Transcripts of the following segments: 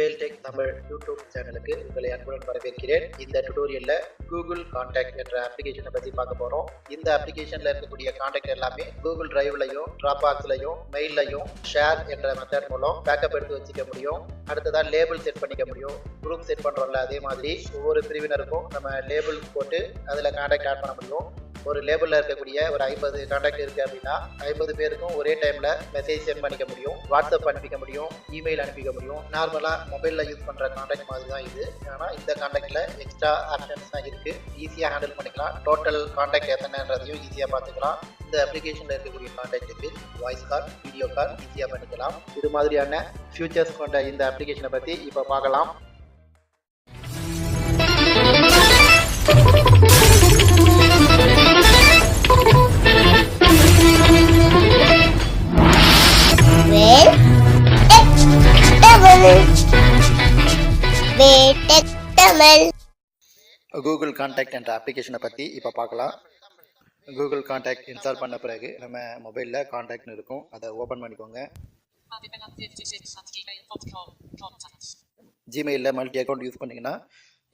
Mobile tech Tamil YouTube சேனலுக்கு உங்களை அன்புடன் வரவேற்கிறேன். இந்த டுடோரியல்ல கூகுள் காண்டாக்ட் என்ற அப்ளிகேஷனை பத்தி பார்க்க போறோம். இந்த அப்ளிகேஷன்ல இருக்கக்கூடிய காண்டாக்ட் எல்லாமே கூகுள் டிரைவ்லையும் டிராப் பாக்ஸ்லையும் மெயிலையும் ஷேர் என்ற மெத்தட் மூலம் பேக்கப் எடுத்து வச்சுக்க முடியும். அடுத்ததா லேபிள் செட் பண்ணிக்க முடியும். குரூப் செட் பண்றோம்ல அதே மாதிரி ஒவ்வொரு பிரிவினருக்கும் நம்ம லேபிள் போட்டு அதுல காண்டாக்ட் ஆட் பண்ண முடியும். ஒரு லேபிளில் இருக்கக்கூடிய ஒரு ஐம்பது காண்டாக்ட் இருக்குது அப்படின்னா ஐம்பது பேருக்கும் ஒரே டைமில் மெசேஜ் சென்ட் பண்ணிக்க முடியும் வாட்ஸ்அப் அனுப்பிக்க முடியும் இமெயில் அனுப்பிக்க முடியும். நார்மலாக மொபைலில் யூஸ் பண்ணுற காண்டாக்ட் மாதிரி தான் இது. ஆனால் இந்த காண்டாக்டில் எக்ஸ்ட்ரா ஆப்ஷன்ஸ் தான் இருக்குது ஈஸியாக ஹேண்டில் பண்ணிக்கலாம். டோட்டல் காண்டாக்ட் எத்தனைன்றதையும் ஈஸியாக பார்த்துக்கலாம். இந்த அப்ளிகேஷனில் இருக்கக்கூடிய காண்டாக்ட்டுக்கு வாய்ஸ் கால் வீடியோ கால் ஈஸியாக பண்ணிக்கலாம். இது மாதிரியான ஃபியூச்சர்ஸ் கொண்ட இந்த அப்ளிகேஷனை பற்றி இப்போ பார்க்கலாம். கான்டாக்ட் காண்டாக்ட் என்ற அப்ளிகேஷனை பற்றி இப்போ பார்க்கலாம். கூகுள் காண்டாக்ட் இன்ஸ்டால் பண்ண பிறகு நம்ம மொபைலில் காண்டாக்ட்னு இருக்கும். அதை ஓப்பன் பண்ணிக்கோங்க. ஜிமெயிலில் மல்டி அக்கௌண்ட் யூஸ் பண்ணிங்கன்னா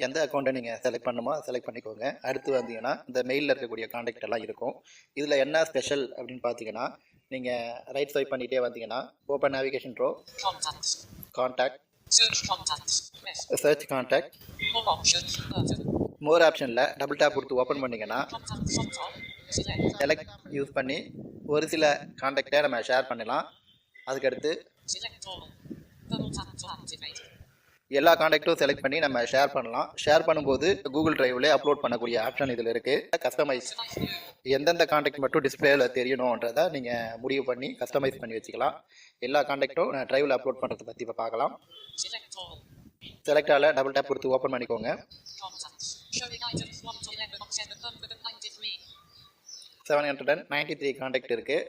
எந்த அக்கௌண்ட்டை நீங்கள் செலக்ட் பண்ணுமோ செலக்ட் பண்ணிக்கோங்க. அடுத்து வந்தீங்கன்னா இந்த மெயிலில் இருக்கக்கூடிய காண்டாக்ட் எல்லாம் இருக்கும். இதில் என்ன ஸ்பெஷல் அப்படின்னு பார்த்தீங்கன்னா நீங்கள் ரைட் ஸ்வைப் பண்ணிகிட்டே வந்தீங்கன்னா open navigation pro contact contact search contact more ஆப்ஷனில் டபுள் டேப் கொடுத்து ஓப்பன் பண்ணிங்கன்னா செலக்ட் யூஸ் பண்ணி ஒரு சில காண்டாக்டை நம்ம ஷேர் பண்ணலாம். அதுக்கடுத்து எல்லா காண்டாக்டும் செலக்ட் பண்ணி நம்ம ஷேர் பண்ணலாம். ஷேர் பண்ணும்போது கூகுள் டிரைவ்ல அப்லோட் பண்ணக்கூடிய ஆப்ஷன் இதில் இருக்குது கஸ்டமைஸ் எந்தெந்த காண்டாக்ட் மட்டும் டிஸ்பிளேல தெரியணுன்றதை நீங்கள் முடிவு பண்ணி கஸ்டமைஸ் பண்ணி வச்சுக்கலாம். எல்லா காண்டாக்டும் நான் டிரைவில் அப்லோட் பண்ணுறதை பற்றி இப்போ பார்க்கலாம். செலக்டால டபுள் டேப் கொடுத்து ஓப்பன் பண்ணிக்கோங்க. Seven hundred and ninety three contact இருக்குது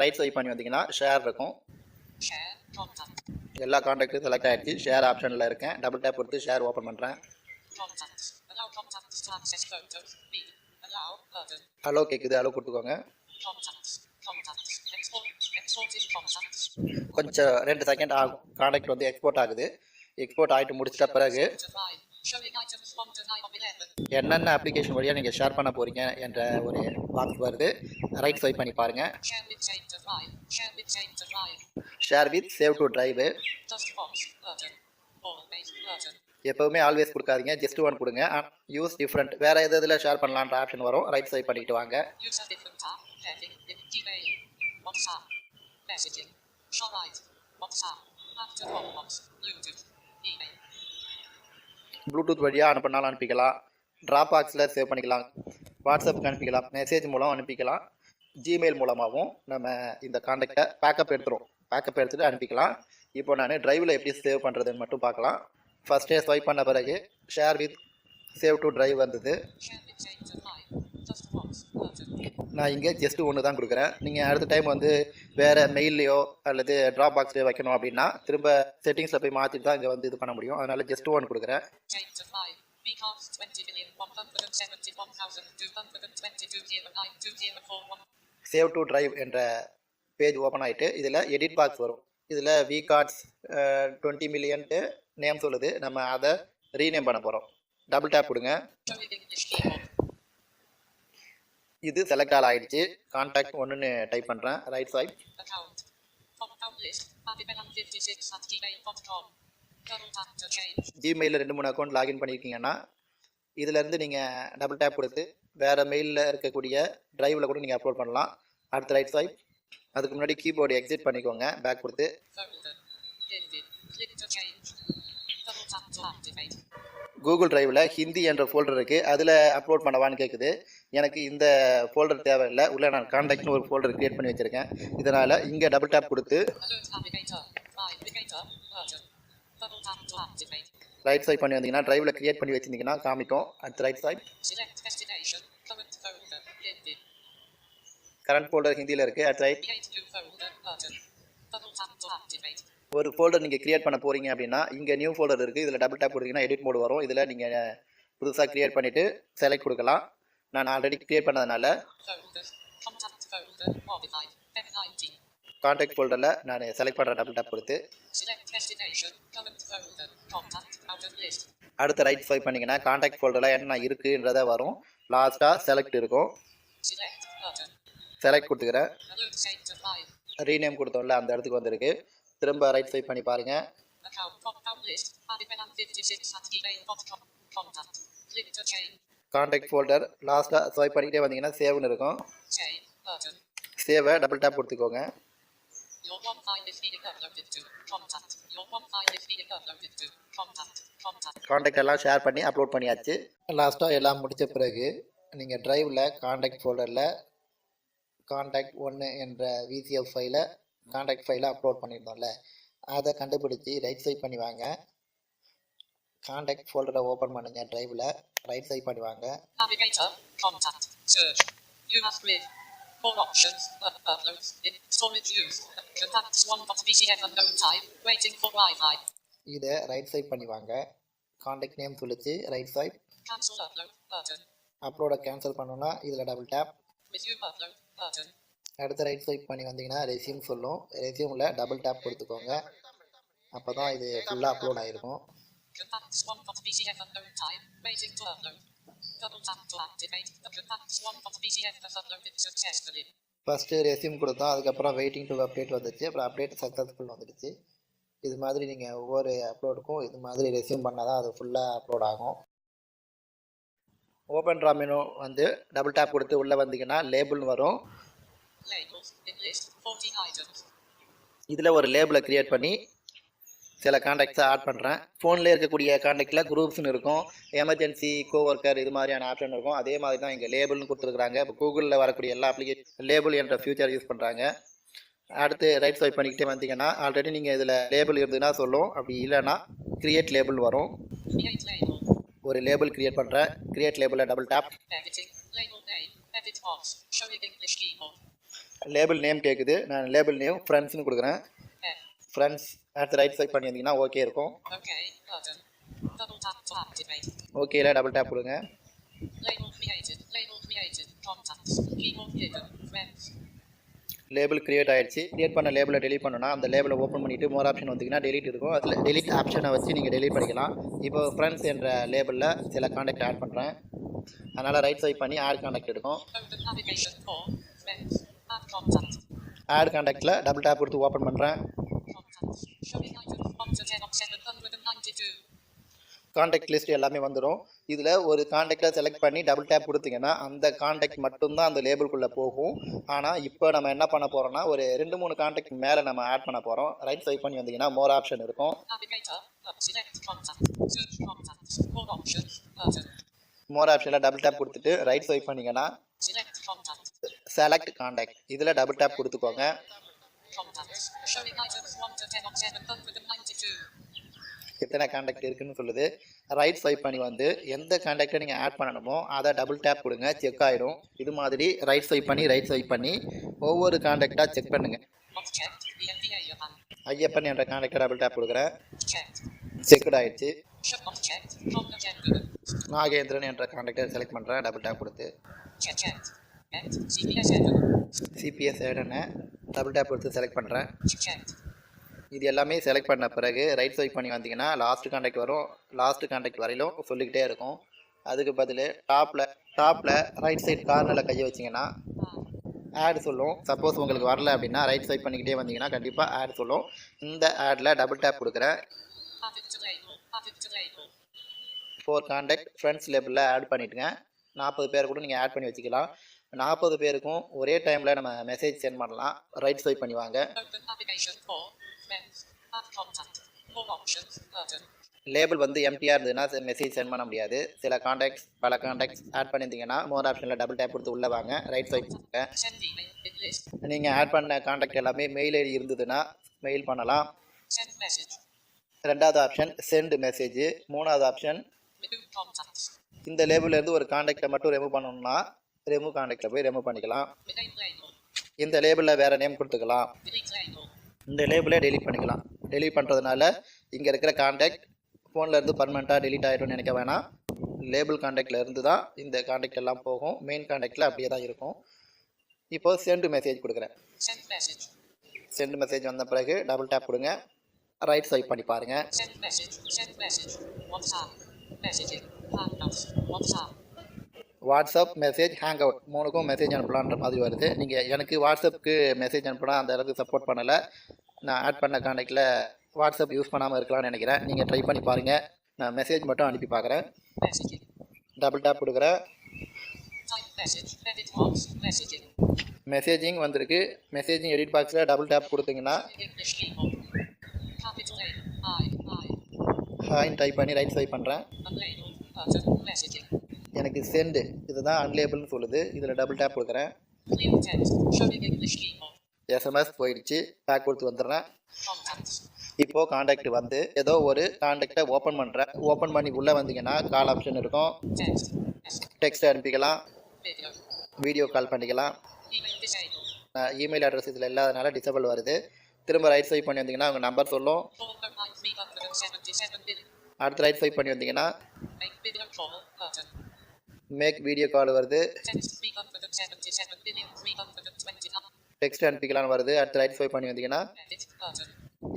ரைட் ஸ்வைப் பண்ணி வந்தீங்கன்னா ஷேர் இருக்கும். எல்லா காண்டாக்டும் செலக்ட் ஆகிடுச்சு ஷேர் ஆப்ஷனில் இருக்கேன். டபுள் டேப் கொடுத்து ஷேர் ஓப்பன் பண்ணுறேன் ஹலோ கேட்குது ஹலோ கொடுத்துக்கோங்க. கொஞ்சம் ரெண்டு செகண்ட் ஆகும். காண்டாக்ட் வந்து எக்ஸ்போர்ட் ஆகுது. எக்ஸ்போர்ட் ஆகிட்டு முடிச்சிட்ட பிறகு என்னென்ன அப்ளிகேஷன் வழியாக நீங்கள் ஷேர் பண்ண போகிறீங்க என்ற ஒரு பாக்ஸ் வருது. ரைட் ஸ்வைப் பண்ணி பாருங்கள் share with save to drive எப்போவுமே ஆல்வேஸ் கொடுக்காதீங்க. ஜஸ்ட் ஒன் கொடுங்க. யூஸ் டிஃப்ரெண்ட் வேறு எது இதில் ஷேர் பண்ணலான்ற ஆப்ஷன் வரும். ரைட் ஸ்வைப் பண்ணிட்டு வாங்க. ப்ளூடூத் வழியாக அனுப்பினாலும் அனுப்பிக்கலாம். ட்ராப் பாக்ஸில் சேவ் பண்ணிக்கலாம் வாட்ஸ்அப்புக்கு அனுப்பிக்கலாம். மெசேஜ் மூலம் அனுப்பிக்கலாம். ஜிமெயில் மூலமாகவும் நம்ம இந்த காண்டாக்டை பேக்கப் எடுத்துரும் பேக்கப் எடுத்துகிட்டு அனுப்பிக்கலாம். இப்போ நான் டிரைவில் எப்படி சேவ் பண்ணுறதுன்னு மட்டும் பார்க்கலாம். ஃபஸ்ட்டே ஸ்வைப் பண்ண பிறகு share with save to drive வந்தது. நான் இங்கே ஜஸ்ட்டு ஒன்று தான் கொடுக்குறேன். நீங்கள் அடுத்த டைம் வந்து வேறு மெயில்லையோ அல்லது ட்ராப் பாக்ஸ்லையோ வைக்கணும் அப்படின்னா திரும்ப செட்டிங்ஸில் போய் மாற்றிட்டு தான் இங்கே வந்து இது பண்ண முடியும். அதனால் ஜஸ்ட் ஒன்று கொடுக்குறேன். சேவ் டு டிரைவ் என்ற பேஜ் ஓப்பன் ஆகிட்டு இதில் எடிட் பாக்ஸ் வரும். இதில் வி கார்ட்ஸ் டுவெண்ட்டி மில்லியன்ட்டு நேம் சொல்லுது. நம்ம அதை ரீநேம் பண்ண போகிறோம் டபுள் டேப் கொடுங்க. இது செலக்ட் ஆல் ஆகிடுச்சு கான்டாக்ட் ஒன்றுன்னு டைப் பண்ணுறேன் ரைட் சைட் ஜிமெயிலில் ரெண்டு மூணு அக்கௌண்ட் லாகின் பண்ணியிருக்கீங்கன்னா இதிலேருந்து நீங்கள் டபுள் டேப் கொடுத்து வேறு மெயிலில் இருக்கக்கூடிய ட்ரைவில் கூட நீங்கள் அப்லோட் பண்ணலாம். அடுத்த ரைட் சைட் அதுக்கு முன்னாடி கீபோர்டு எக்ஸிட் பண்ணிக்கோங்க. பேக் கொடுத்து. கூகுள் டிரைவில் ஹிந்தி என்ற ஃபோல்டர் இருக்குது அதில் அப்லோட் பண்ணவான்னு கேட்குது எனக்கு இந்த ஃபோல்டர் தேவையில்லை. உள்ள நான் காண்டாக்ட்னு ஒரு ஃபோல்டர் க்ரியேட் பண்ணி வச்சுருக்கேன். இதனால் இங்கே டபுள் டேப் கொடுத்து ரைட் சைட் பண்ணி வந்தீங்கன்னா டிரைவில் க்ரியேட் பண்ணி வச்சிருந்தீங்கன்னா காமிக்கும். அடுத்து ரைட் சைட் கரண்ட் ஃபோல்டர் ஹிந்தியில் இருக்குது அட் ரைட் ஒரு ஃபோல்டர் நீங்கள் க்ரியேட் பண்ண போகிறீங்க அப்படின்னா இங்கே நியூ ஃபோல்டர் இருக்குது இதில் டபுள் டேப் கொடுத்தீங்கன்னா எடிட் மோடு வரும். இதில் நீங்கள் புதுசாக க்ரியேட் பண்ணிவிட்டு செலக்ட் கொடுக்கலாம். நான் ஆல்ரெடி க்ரியேட் பண்ணதுனால. Folders. Contact folder. Modified. F19. Contact ஃபோல்டரில் நான் செலக்ட் பண்ணுற டபுள் டேப் கொடுத்து. அடுத்து ரைட் ஸ்வைப் பண்ணிங்கன்னா காண்டாக்ட் ஃபோல்டரில் என்ன இருக்குன்றத வரும் லாஸ்ட்டாக செலக்ட் இருக்கும். செலக்ட் கொடுத்துக்கிறேன். ரீநேம் கொடுத்தோம்ல அந்த இடத்துக்கு வந்திருக்கு திரும்ப ரைட் ஸ்வைப் பண்ணி பாருங்கள் Account. Compound list. Adipenan 56 at gmail.com. Contact. Click to change. Contact folder லாஸ்ட்டாக ஸ்வைப் பண்ணிக்கிட்டே வந்தீங்கன்னா சேவ்னு இருக்கும். சேவை டபுள் டேப் கொடுத்துக்கோங்க Your one file is being uploaded to. Contact. Your one file is being uploaded to. Contact. Contact. Contact எல்லாம் share பண்ணி upload பண்ணியாச்சு லாஸ்ட்டாக எல்லாம் முடித்த பிறகு நீங்கள் ட்ரைவில் காண்டாக்ட் ஃபோல்டரில் காண்டாக்ட் ஒன்று என்ற விசிஎஃப் ஃபைலை காண்டாக்ட் ஃபைலை அப்லோட் பண்ணியிருந்தோம்ல அதை கண்டுபிடிச்சி ரைட் சைட் பண்ணி வாங்க காண்டாக்ட் ஃபோல்டரை ஓப்பன் பண்ணுங்க ட்ரைவில் ரைட் சைட் பண்ணி வாங்க Navigator. Contact. Search. You must read. More options. Up- uploads. In storage use. Contacts 1.bcf unknown type. Waiting for Wi-Fi. இதை ரைட் சைட் பண்ணி வாங்க காண்டாக்ட் நேம் சொல்லிச்சு right side Cancel upload. Button. அப்லோடை cancel பண்ணோன்னா இதில் double tap Resume upload. Button. அடுத்து right swipe பண்ணி வந்தீங்கன்னா ரெசியூம் சொல்லும் ரெசியூமில் டபுள் டேப் கொடுத்துக்கோங்க அப்போ தான் இது ஃபுல்லாக அப்லோட் ஆகிருக்கும் Contacts 1.bcf unknown type. Waiting to upload. First resume கொடுத்தோம் அதுக்கப்புறம் வெயிட்டிங் டு அப்டேட் வந்துச்சு அப்புறம் அப்டேட் சக்ஸஸ்ஃபுல் வந்துடுச்சு இது மாதிரி நீங்கள் ஒவ்வொரு அப்லோடுக்கும் இது மாதிரி ரெசியூம் பண்ணால் தான் அது ஃபுல்லாக அப்லோட் ஆகும் ஓப்பன் ட்ரா மெனு வந்து டபுள் டேப் கொடுத்து உள்ளே வந்தீங்கன்னா லேபிள்னு வரும் Labels. In list. 40 items. இதில் ஒரு லேபிளை க்ரியேட் பண்ணி சில காண்டாக்ட்ஸை ஆட் பண்ணுறேன் ஃபோனில் இருக்கக்கூடிய காண்டாக்டில் குரூப்ஸ்னு இருக்கும். எமர்ஜென்சி கோவொர்க்கர் இது மாதிரியான ஆப்ஷன் இருக்கும். அதே மாதிரி தான் இங்கே லேபிள்னு கொடுத்துருக்குறாங்க. இப்போ கூகுளில் வரக்கூடிய எல்லா அப்ளிகேஷன் லேபிள் என்ற ஃபியூச்சர் யூஸ் பண்ணுறாங்க அடுத்து ரைட் ஸ்வைப் பண்ணிக்கிட்டே வந்தீங்கன்னா ஆல்ரெடி நீங்கள் இதில் லேபிள் இருந்ததுன்னா சொல்லும். அப்படி இல்லைன்னா கிரியேட் லேபிள் வரும். ஒரு லேபிள் கிரியேட் பண்ணுறேன் கிரியேட் லேபிளில் டபுள் டேப் லேபிள் நேம் கேட்குது நான் லேபிள் நேம் ஃப்ரெண்ட்ஸ்னு கொடுக்குறேன். ஃப்ரெண்ட்ஸ் அடுத்து ரைட் ஸ்வைப் பண்ணி வந்தீங்கன்னா ஓகே இருக்கும். Activate. ஓகேல டபுள் டேப் கொடுங்க. லேபிள் கிரியேட் ஆயிடுச்சு. கிரியேட் பண்ண லேபிளை டெலிட் பண்ணணும்னா அந்த லேபிளை ஓப்பன் பண்ணிவிட்டு மோர் ஆப்ஷன் வந்தீங்கன்னா டெலிட் இருக்கும். அதில் டெலிட் ஆப்ஷனை வச்சு நீங்கள் டெலிட் பண்ணிக்கலாம். இப்போ ஃப்ரெண்ட்ஸ் என்ற லேபிளில் சில காண்டாக்ட் ஆட் பண்ணுறேன் அதனால் ரைட் ஸ்வைப் பண்ணி ஆட் காண்டாக்ட் எடுக்கும். ஆட் காண்டாக்டில் டபுள் டேப் கொடுத்து ஓப்பன் பண்ணுறேன் காண்டாக்ட் லிஸ்ட் எல்லாமே வந்துடும் இதில் ஒரு காண்டாக்டில் செலக்ட் பண்ணி டபுள் டேப் கொடுத்தீங்கன்னா அந்த காண்டாக்ட் மட்டும்தான் அந்த லேபிள்குள்ளே போகும். ஆனால் இப்போ நம்ம என்ன பண்ண போகிறோம்னா ஒரு ரெண்டு மூணு காண்டாக்ட் மேலே நம்ம ஆட் பண்ண போகிறோம் ரைட் சைட் பண்ணி வந்தீங்கன்னா மோர் ஆப்ஷன் இருக்கும். மோர் ஆப்ஷனில் டபுள் டேப் கொடுத்துட்டு ரைட் ஸ்வைப் பண்ணிங்கன்னா செலக்ட் காண்டாக்ட் இதில் டபுள் டேப் கொடுத்துக்கோங்க. Contacts. Showing items 1 to 10 of 792. எத்தனை காண்டாக்ட் இருக்குன்னு சொல்லுது ரைட் ஸ்வைப் பண்ணி வந்து எந்த காண்டாக்டை நீங்கள் ஆட் பண்ணணுமோ அதை டபுள் டேப் கொடுங்க செக் ஆயிடும் இது மாதிரி ரைட் ஸ்வைப் பண்ணி ரைட் ஸ்வைப் பண்ணி ஒவ்வொரு காண்டாக்டாக செக் பண்ணுங்கள். ஐயப்பன் என்ற காண்டாக்டை டபுள் டேப் கொடுக்குறேன். செக்டு ஆயிடுச்சு. நாகேந்திரன் என்ற காண்டாக்டை செலக்ட் பண்ணுறேன் டபுள் டேப் கொடுத்து. சிபிஎஸ் ஏடனை டபுள் டேப் கொடுத்து செலக்ட் பண்ணுறேன். இது எல்லாமே செலக்ட் பண்ண பிறகு ரைட் ஸ்வைப் பண்ணி வந்தீங்கன்னா லாஸ்ட் காண்டாக்ட் வரும். லாஸ்ட் காண்டாக்ட் வரையிலும் சொல்லிக்கிட்டே இருக்கும். அதுக்கு பதில் டாப்பில் டாப்பில் ரைட் சைட் கார்னரில் கையை வச்சிங்கன்னா ஆட் சொல்லும். சப்போஸ் உங்களுக்கு வரல அப்படின்னா ரைட் ஸ்வைப் பண்ணிக்கிட்டே வந்தீங்கன்னா கண்டிப்பாக ஆட் சொல்லும். இந்த ஆடில் டபுள் டேப் கொடுக்குறேன். ஃபோர் காண்டாக்ட் ஃப்ரெண்ட்ஸ் லேபிளில் ஆட் பண்ணிவிட்டுங்க நாற்பது பேர் கூட நீங்கள் ஆட் பண்ணி வச்சுக்கலாம். நாற்பது பேருக்கும் ஒரே டைமில் நம்ம மெசேஜ் சென்ட் பண்ணலாம். ரைட் ஸ்வைப் பண்ணி வாங்க. லேபிள் வந்து எம்டியாக இருந்ததுன்னா மெசேஜ் சென்ட் பண்ண முடியாது. சில காண்டாக்ட்ஸ் பல காண்டாக்ட்ஸ் ஆட் பண்ணியிருந்தீங்கன்னா மோர் ஆப்ஷனில் டபுள் டேப் கொடுத்து உள்ளே வாங்க. ரைட் ஸ்வைப் பண்ணுங்க. நீங்கள் ஆட் பண்ண காண்டாக்ட் எல்லாமே மெயில் ஐடி இருந்ததுன்னா மெயில் பண்ணலாம். ரெண்டாவது ஆப்ஷன் சென்ட் மெசேஜ் மூணாவது ஆப்ஷன் இந்த contacts. இந்த ஒரு காண்டாக்டை மட்டும் ரிமூவ் பண்ணணும்னா ரிமூவ் காண்டாக்டில் போய் ரிமூவ் பண்ணிக்கலாம். இந்த லேபிளில் வேறு நேம் கொடுத்துக்கலாம். இந்த லேபிளே டெலிட் பண்ணிக்கலாம். டெலிட் பண்ணுறதுனால இங்கே இருக்கிற காண்டாக்ட் ஃபோனில் இருந்து பர்மனெண்ட்டாக டெலீட் ஆகிடும்னு நினைக்க வேணாம். லேபிள் காண்டாக்டில் இருந்து தான் இந்த காண்டாக்ட் எல்லாம் போகும். மெயின் காண்டாக்டில் அப்படியே தான் இருக்கும். இப்போது சென்ட் மெசேஜ் கொடுக்குறேன். சென்ட் மெசேஜ் வந்த பிறகு டபுள் டேப் கொடுங்க. ரைட் ஸ்வைப் பண்ணி பாருங்கள் வாட்ஸ்அப் மெசேஜ் ஹேங் அவுட் மூணுக்கும் மெசேஜ் அனுப்பலான்ற மாதிரி வருது. நீங்கள் எனக்கு வாட்ஸ்அப்புக்கு மெசேஜ் அனுப்பினா அந்த அளவுக்கு சப்போர்ட் பண்ணலை. நான் ஆட் பண்ண கான்டாக்டில் வாட்ஸ்அப் யூஸ் பண்ணாமல் இருக்கலாம்னு நினைக்கிறேன். நீங்கள் ட்ரை பண்ணி பாருங்கள் நான் மெசேஜ் மட்டும் அனுப்பி பார்க்குறேன் டபுள் டேப் கொடுக்குறேன். மெசேஜிங் வந்திருக்கு. மெசேஜிங் எடிட் பாக்ஸில் டபுள் டேப் கொடுத்தீங்கன்னா English டைப் பண்ணி ரைட் ஸ்வைப் பண்ணுறேன் எனக்கு சென்டு இதுதான் அன்லேபிள்னு சொல்லுது. இதில் டபுள் டேப் கொடுக்குறேன். எஸ்எம்எஸ் போயிடுச்சு. பேக் கொடுத்து வந்துடுறேன். இப்போது காண்டாக்ட் வந்து ஏதோ ஒரு காண்டாக்டை ஓப்பன் பண்ணுறேன் ஓப்பன் பண்ணி உள்ளே வந்தீங்கன்னா கால் ஆப்ஷன் இருக்கும். டெக்ஸ்ட் அனுப்பிக்கலாம். வீடியோ கால் பண்ணிக்கலாம். இமெயில் அட்ரஸ் இதில் இல்லாதனால டிசபிள் வருது. திரும்ப ரைட் ஸ்வைப் பண்ணி வந்தீங்கன்னா உங்கள் நம்பர் சொல்லும். அடுத்து ரைட் ஸ்வைப் பண்ணி வந்தீங்கன்னா மேக் வீடியோ கால் வருது. டெக்ஸ்ட் அனுப்பிக்கலாம்னு வருது. அடுத்து ரைட் ஃபைவ் பண்ணி வந்தீங்கன்னா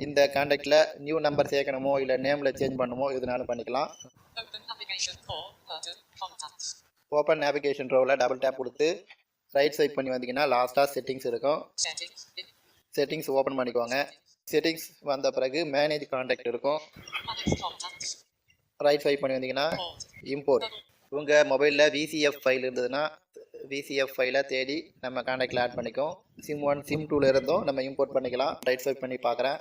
இந்த காண்டாக்டில் நியூ நம்பர் சேர்க்கணுமோ இல்லை நேமில் சேஞ்ச் பண்ணணுமோ எதுனாலும் பண்ணிக்கலாம். ஓப்பன் நேவிகேஷன் ரோவில் டபுள் டேப் கொடுத்து ரைட் சைட் பண்ணி வந்தீங்கன்னா லாஸ்ட்டாக செட்டிங்ஸ் இருக்கும். செட்டிங்ஸ் ஓப்பன் பண்ணிக்கோங்க. செட்டிங்ஸ் வந்த பிறகு மேனேஜ் காண்டாக்ட் இருக்கும். ரைட் ஃபைவ் பண்ணி வந்தீங்கன்னா இம்போர்ட் உங்கள் மொபைலில் விசிஎஃப் ஃபைல் இருந்ததுன்னா விசிஎஃப் ஃபைலை தேடி நம்ம காண்டாக்டில் ஆட் பண்ணிக்கும் சிம் ஒன் சிம் டூவில் இருந்தும் நம்ம இம்போர்ட் பண்ணிக்கலாம். ரைட் ஸ்வைப் பண்ணி பார்க்குறேன்.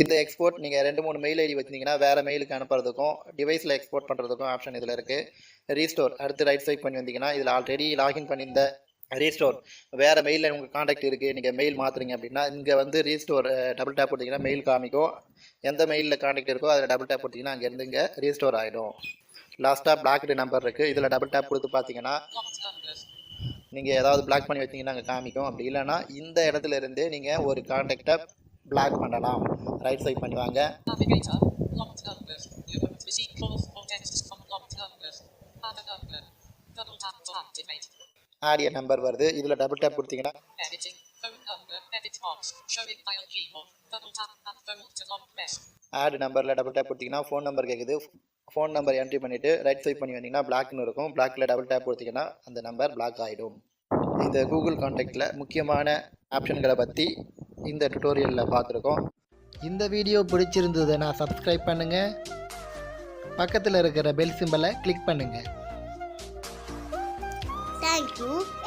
இந்த எக்ஸ்போர்ட் நீங்கள் ரெண்டு மூணு மெயில் ஐடி வச்சிருந்தீங்கன்னா வேறு மெயிலுக்கு அனுப்புறதுக்கும் டிவைஸில் எக்ஸ்போர்ட் பண்ணுறதுக்கும் ஆப்ஷன் இதில் இருக்குது ரீஸ்டோர் அடுத்து ரைட் ஸ்வைப் பண்ணி வந்தீங்கன்னா இதில் ஆல்ரெடி லாகின் பண்ணியிருந்த ரீஸ்டோர் வேறு மெயிலில் உங்கள் காண்டாக்ட் இருக்குது நீங்கள் மெயில் மாற்றுறீங்க அப்படின்னா இங்கே வந்து ரீஸ்டோர் டபுள் டேப் கொடுத்தீங்கன்னா மெயில் காமிக்கும். எந்த மெயிலில் காண்டாக்ட் இருக்கோ அதில் டபுள் டேப் கொடுத்தீங்கன்னா அங்கேருந்து இங்கே ரீஸ்டோர் ஆகிடும் லாஸ்ட்டாக பிளாக்டு நம்பர் இருக்குது இதில் டபுள் டேப் கொடுத்து பார்த்தீங்கன்னா நீங்கள் ஏதாவது பிளாக் பண்ணி வைத்தீங்கன்னா அங்கே காமிக்கும். அப்படி இல்லைன்னா இந்த இடத்துல இருந்தே நீங்கள் ஒரு காண்டாக்டை பிளாக் பண்ணலாம். ரைட் சைட் பண்ணுவாங்க Double tap to activate. Audio number வருது. இதில் டபுள் டேப் கொடுத்தீங்கன்னா ஆட் நம்பரில் டபுள் டேப் கொடுத்தீங்கன்னா ஃபோன் நம்பர் கேட்குது ஃபோன் நம்பர் என்ட்ரி பண்ணிவிட்டு ரைட் சைட் பண்ணி வந்தீங்கன்னா பிளாக்னு இருக்கும். பிளாக்கில் டபுள் டேப் கொடுத்தீங்கன்னா அந்த நம்பர் பிளாக் ஆகிடும் இந்த கூகுள் காண்டாக்டில் முக்கியமான ஆப்ஷன்களை பற்றி இந்த டுட்டோரியலில் பார்த்துருக்கோம். இந்த வீடியோ பிடிச்சிருந்ததுன்னா சப்ஸ்கிரைப் பண்ணுங்கள் பக்கத்தில் இருக்கிற பெல் சிம்பலை கிளிக் பண்ணுங்கள் 嗯